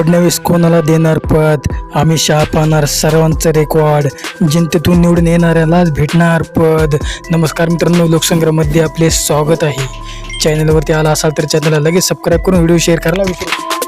फडणवीस कोणाला देणार पद? आम्ही शहा पाहणार सर्वांचं रेकॉर्ड जनतेतून निवडून येणाऱ्यालाच भेटणार पद. नमस्कार मित्रांनो लोकसंग्रहामध्ये आपले स्वागत आहे. चॅनलवरती आला असाल तर चॅनलला लगेच सबस्क्राईब करून व्हिडिओ शेअर करायला विसरू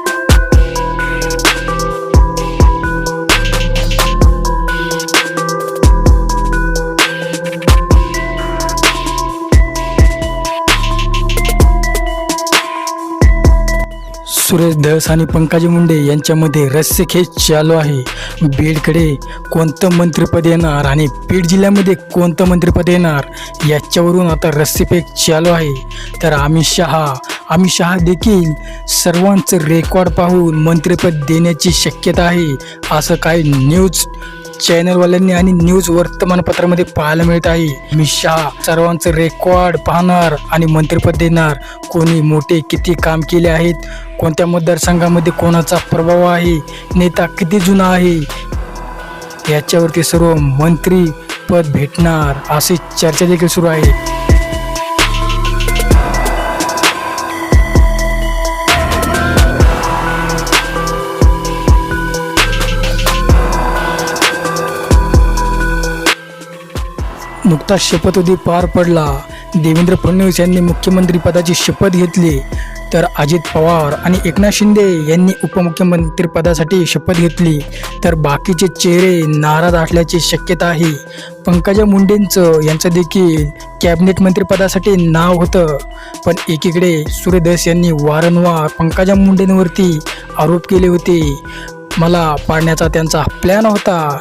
सुरेश धस आणि पंकजा मुंडे यांच्यामध्ये रस्सेखेच चालू आहे. बीडकडे कोणतं मंत्रिपद येणार आणि बीड जिल्ह्यामध्ये कोणतं मंत्रिपद येणार याच्यावरून आता रस्सेफेक चालू आहे. तर अमित शहा अमित शहा देखील सर्वांचं रेकॉर्ड पाहून मंत्रिपद देण्याची शक्यता आहे. असं काही न्यूज चॅनलवाल्यांनी आणि न्यूज वर्तमानपत्रामध्ये पाहायला मिळत आहे. मी शहा सर्वांचं रेकॉर्ड पाहणार आणि मंत्रिपद देणार. कोणी मोठे किती काम केले आहेत? कोणत्या मतदारसंघामध्ये कोणाचा प्रभाव आहे? नेता किती जुना आहे? याच्यावरती सर्व मंत्री पद भेटणार अशी चर्चा देखील सुरू आहे. नुकताच शपथविधी पार पडला. देवेंद्र फडणवीस यांनी मुख्यमंत्री पदाची शपथ घेतली. तर अजित पवार आणि एकनाथ शिंदे यांनी उपमुख्यमंत्रीपदासाठी शपथ घेतली. तर बाकीचे चेहरे नाराज असल्याची शक्यता आहे. पंकजा मुंडेंचं यांचं देखील कॅबिनेट मंत्रीपदासाठी नाव होतं. पण एकीकडे सूर्यदास यांनी वारंवार पंकजा मुंडेंवरती आरोप केले होते. मला पाडण्याचा त्यांचा प्लॅन होता.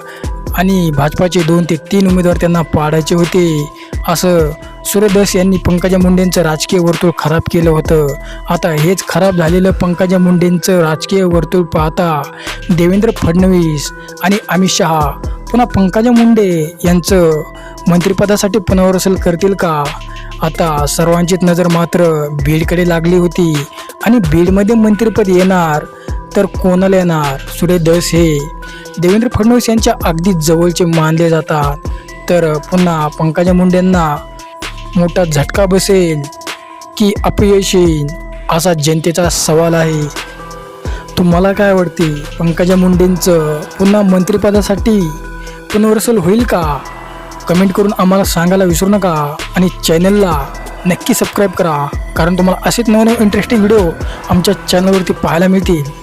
आणि भाजपाचे दोन ते तीन उमेदवार त्यांना पाडायचे होते. असं सूर्यदास यांनी पंकजा मुंडेंचं राजकीय वर्तुळ खराब केलं होतं. आता हेच खराब झालेलं पंकजा मुंडेंचं राजकीय वर्तुळ पाहता देवेंद्र फडणवीस आणि अमित शहा पुन्हा पंकजा मुंडे यांचं मंत्रिपदासाठी पुनर्वसल करतील का? आता सर्वांचीच नजर मात्र बीडकडे लागली होती आणि बीडमध्ये मंत्रिपद येणार तर कोणाला येणार? सूर्यदस हे. देवेंद्र फडणवीस यांच्या अगदी जवळचे मानले जातात. तर पुन्हा पंकजा मुंडेंना मोठा झटका बसेल की अपयश येईल असा जनतेचा सवाल आहे. तुम्हाला काय आवडते पंकजा मुंडेंचं पुन्हा मंत्रिपदासाठी पुनर्वसल होईल का? कमेंट करून आम्हाला सांगायला विसरू नका आणि चॅनलला नक्की सबस्क्राईब करा. कारण तुम्हाला असेच नवनवे इंटरेस्टिंग व्हिडिओ आमच्या चॅनलवरती पाहायला मिळतील.